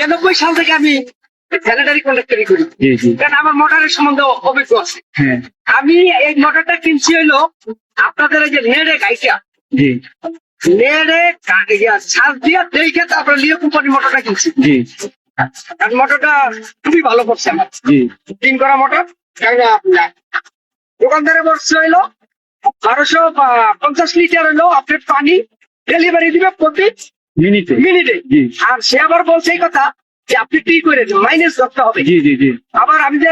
নিরানব্বই সাল থেকে আমি স্যানিটারি কন্ডাক্টরি করি। কারণ আমার মোটরের সম্বন্ধে অভিজ্ঞ আছে। হ্যাঁ। আমি এই মোটরটা কিনছি হইল আপনাদের যে নেড়ে গাইটা। জি। নেড়ে শ্বাস দিয়ে দেখে তারপরে লিও কোম্পানি মোটরটা কিনছি। কারণ মোটরটা খুবই ভালো করছে আমার। জি। তিন করা মোটর দোকানদারে বলছে হইল বারোশো পঞ্চাশ লিটার হইল আপনার পানি ডেলিভারি দিবে প্রতি মিনিটে আর সে আবার বলছে এই কথা যে আপনি টি করে দেন? মাইনাস ধরতে হবে। জি জি জি। আবার আমি যে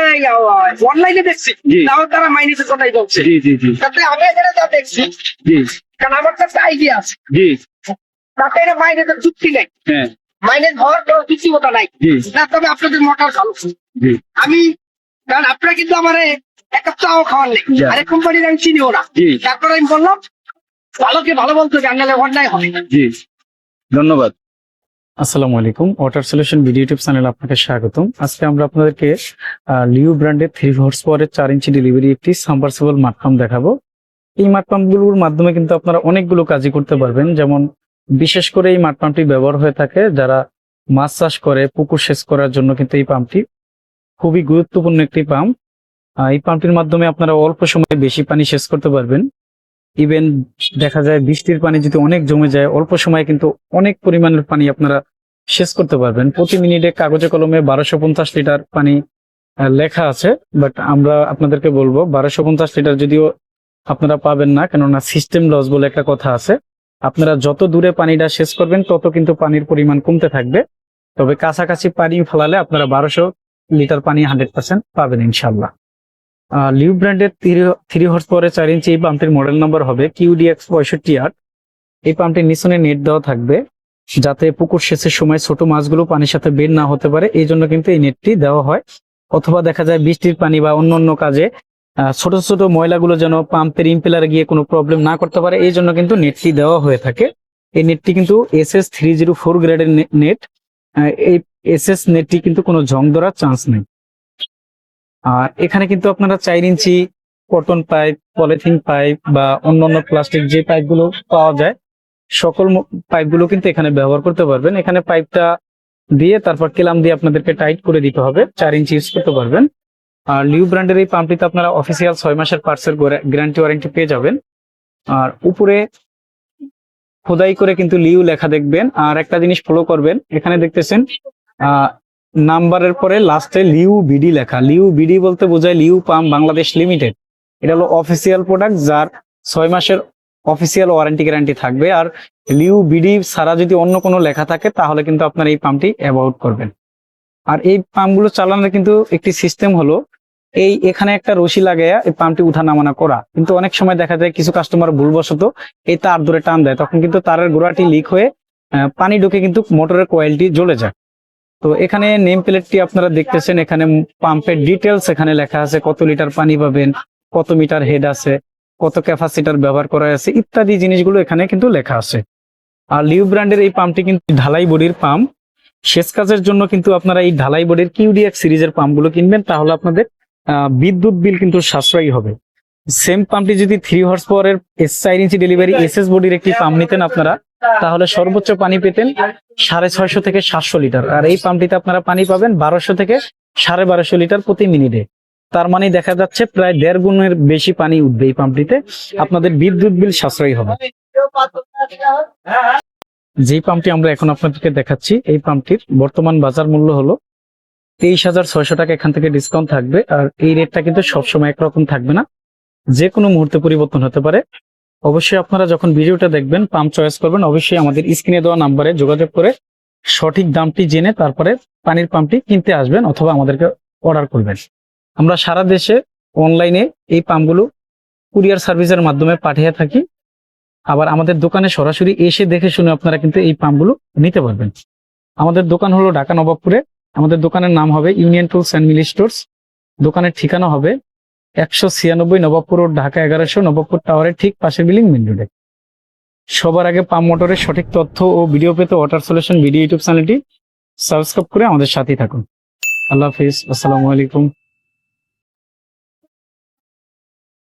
অনলাইনে দেখছি তাও তারা মাইনাসের কথাই বলছে। জি জি জি। তাতে আমি এখানে যা দেখছি জি। কারণ আমার কাছে আইডিয়া আছে। জি। তাতে এটা মাইনাসের চুক্তি নেই। হ্যাঁ। মাইনাস হওয়ার কোনো চুক্তিমতা নাই। না তবে আপনাদের মোটর ভালো। জি। আমি কারণ আপনারা কিন্তু আমার এক কাপ চাও খাওয়ার নেই। আরেক কোম্পানির আমি চিনিও না। তারপরে আমি বললাম ভালোকে ভালো বলতে আঙ্গালে অন্যায় হবে জি। ধন্যবাদ। আসসালামু আলাইকুম ওয়াটার সলিউশন ভিডিও ইউটিউব চ্যানেলে আপনাকে স্বাগতম। আজকে আমরা আপনাদেরকে লিউ ব্র্যান্ডের থ্রি হর্স পাওয়ারের চার ইঞ্চি ডেলিভারি একটি সাবমার্সিবল মাঠপাম্প দেখাবো। এই মাঠপাম্পগুলোর মাধ্যমে কিন্তু আপনারা অনেকগুলো কাজই করতে পারবেন। যেমন, বিশেষ করে এই মাঠপাম্পটি ব্যবহার হয়ে থাকে যারা মাছ চাষ করে, পুকুর সেচ করার জন্য কিন্তু এই পাম্পটি খুবই গুরুত্বপূর্ণ একটি পাম্প এই পাম্পটির মাধ্যমে আপনারা অল্প সময়ে বেশি পানি সেচ করতে পারবেন। ইভেন দেখা যায় বৃষ্টির পানি যদি অনেক জমে যায়, অল্প সময়ে কিন্তু অনেক পরিমাণের পানি আপনারা শেষ করতে পারবেন। প্রতি মিনিটে কাগজে কলমে বারোশো পঞ্চাশ লিটার পানি লেখা আছে বাট আমরা আপনাদেরকে বলব বারোশো পঞ্চাশ লিটার যদিও আপনারা পাবেন না, কেননা সিস্টেম লস বলে একটা কথা আছে। আপনারা যত দূরে পানিটা শেষ করবেন, তত কিন্তু পানির পরিমাণ কমতে থাকবে। তবে কাছাকাছি পানি ফেলালে আপনারা বারোশো লিটার পানি হান্ড্রেড পার্সেন্ট পাবেন ইনশাল্লাহ লিউ ব্র্যান্ডের থ্রি হর্স পাওয়ারের চার ইঞ্চি এই পাম্পটির মডেল নাম্বার হবে কিউডিএক্স পঁয়ষট্টি আট এই পাম্পটির নিচনে নেট দেওয়া থাকবে, যাতে পুকুর সেচের সময় ছোট মাছগুলো পানির সাথে বের না হতে পারে, এই জন্য কিন্তু এই নেটটি দেওয়া হয়। অথবা দেখা যায় বৃষ্টির পানি বা অন্য অন্য কাজে ছোট ছোট ময়লাগুলো যেন পাম্পের ইম্পেলারে গিয়ে কোনো প্রবলেম না করতে পারে, এই জন্য কিন্তু নেটটি দেওয়া হয়ে থাকে। এই নেটটি কিন্তু S S three zero four গ্রেডের নেট এই এস এস নেটটি কিন্তু কোনো জং ধরার চান্স নেই। আর এখানে কিন্তু আপনারা চার inch cotton pipe polythene pipe বা অন্যান্য প্লাস্টিক যে পাইপগুলো পাওয়া যায়, সকল পাইপগুলো কিন্তু এখানে ব্যবহার করতে পারবেন। এখানে পাইপটা দিয়ে তারপর কেলাম দিয়ে আপনাদেরকে টাইট করে দিতে হবে। চার ইঞ্চি ইউজ করতে পারবেন। আর লিউ ব্র্যান্ডের এই পাম্পটিতে আপনারা অফিসিয়াল ছয় মাসের পার্সের গ্যারান্টি ওয়ারেন্টি পেয়ে যাবেন। আর উপরে খোদাই করে কিন্তু লিউ লেখা দেখবেন। আর একটা জিনিস ফলো করবেন। এখানে দেখতেছেন নাম্বারের পরে লাস্টে লিউ বিডি লেখা। লিউ বিডি বলতে বোঝায় লিউ পাম্প বাংলাদেশ লিমিটেড। এটা হলো অফিসিয়াল প্রোডাক্ট যার ছয় মাসের অফিসিয়াল ওয়ারেন্টি গ্যারান্টি থাকবে। আর লিউ বিডি ছাড়া যদি অন্য কোনো লেখা থাকে, তাহলে কিন্তু আপনার এই পাম্পটি অ্যাভয়েড করবেন। আর এই পাম্পগুলো চালানোর কিন্তু একটি সিস্টেম হলো, এই এখানে একটা রশি লাগাইয়া এই পাম্পটি উঠা নামানা করা। কিন্তু অনেক সময় দেখা যায় কিছু কাস্টমার ভুলবশত এই তার ধরে টান দেয়। তখন কিন্তু তারের গোড়াটি লিক হয়ে পানি ঢুকে কিন্তু মোটরের কয়েলটি জ্বলে যায়। তো এখানে নেম প্লেটটি আপনারা দেখতেছেন, এখানে পাম্পের ডিটেলস এখানে লেখা আছে, কত লিটার পানি পাবেন, কত মিটার হেড আছে, কত ক্যাপাসিটার ব্যবহার করা আছে ইত্যাদি জিনিসগুলো এখানে কিন্তু লেখা আছে। আর লিউ ব্র্যান্ডের এই পাম্পটি কিন্তু ঢালাই বডির পাম্প শেষ কাজের জন্য কিন্তু আপনারা এই ঢালাই বডির কিউডিএক্স সিরিজের পাম্পগুলো কিনবেন, তাহলে আপনাদের বিদ্যুৎ বিল কিন্তু সাশ্রয়ী হবে। সেম পাম্পটি যদি থ্রি হর্স পাওয়ারের এস চার ইঞ্চি ডেলিভারি এস এস বডির একটি পাম্প নিতেন আপনারা তাহলে সর্বোচ্চ পানি পেতেন সাড়ে ছয়শো থেকে সাতশো লিটার। আর এই পাম্পটিতে আপনারা পানি পাবেন বারোশো থেকে সাড়ে বারোশো লিটার প্রতি মিনিটে। তার মানে দেখা যাচ্ছে প্রায় দেড় গুণের বেশি পানি উঠবে এই পাম্পটিতে। আপনাদের বিদ্যুৎ বিল সাশ্রয়ী হবে। যেই পাম্পটি আমরা এখন আপনাদেরকে দেখাচ্ছি, এই পাম্পটির বর্তমান বাজার মূল্য হলো তেইশ হাজার ছয়শো টাকা। এখান থেকে ডিসকাউন্ট থাকবে। আর এই রেটটা কিন্তু সবসময় একরকম থাকবে না। যে কোনো মুহূর্তে পরিবর্তন হতে পারে। অবশ্যই আপনারা যখন ভিডিওটা দেখবেন পাম্প চয়েস করবেন, অবশ্যই আমাদের স্ক্রিনে দেওয়া নাম্বারে যোগাযোগ করে সঠিক দামটি জেনে তারপরে পানির পাম্পটি কিনতে আসবেন অথবা আমাদেরকে অর্ডার করবেন। আমরা সারা দেশে অনলাইনে এই পাম্পগুলো কুরিয়ার সার্ভিসের মাধ্যমে পাঠিয়ে থাকি। আবার আমাদের দোকানে সরাসরি এসে দেখে শুনে আপনারা কিন্তু এই পাম্পগুলো নিতে পারবেন। আমাদের দোকান হলো ঢাকা নবাবপুরে। আমাদের দোকানের নাম হবে union tools and milli stores. দোকানের ঠিকানা হবে একশো ছিয়ানব্বই নবাবপুর রোড, ঢাকা এগারোশো, নবাবপুর টাওয়ারের ঠিক পাশের বিলিং মেন রোডে সবার আগে পাম মোটরের সঠিক তথ্য ও ভিডিও পেতে ওয়াটার সলিউশন ভিডিও ইউটিউব চ্যানেলটি সাবস্ক্রাইব করে আমাদের সাথেই থাকুন। আল্লাহ হাফিজ, আসসালামু আলাইকুম।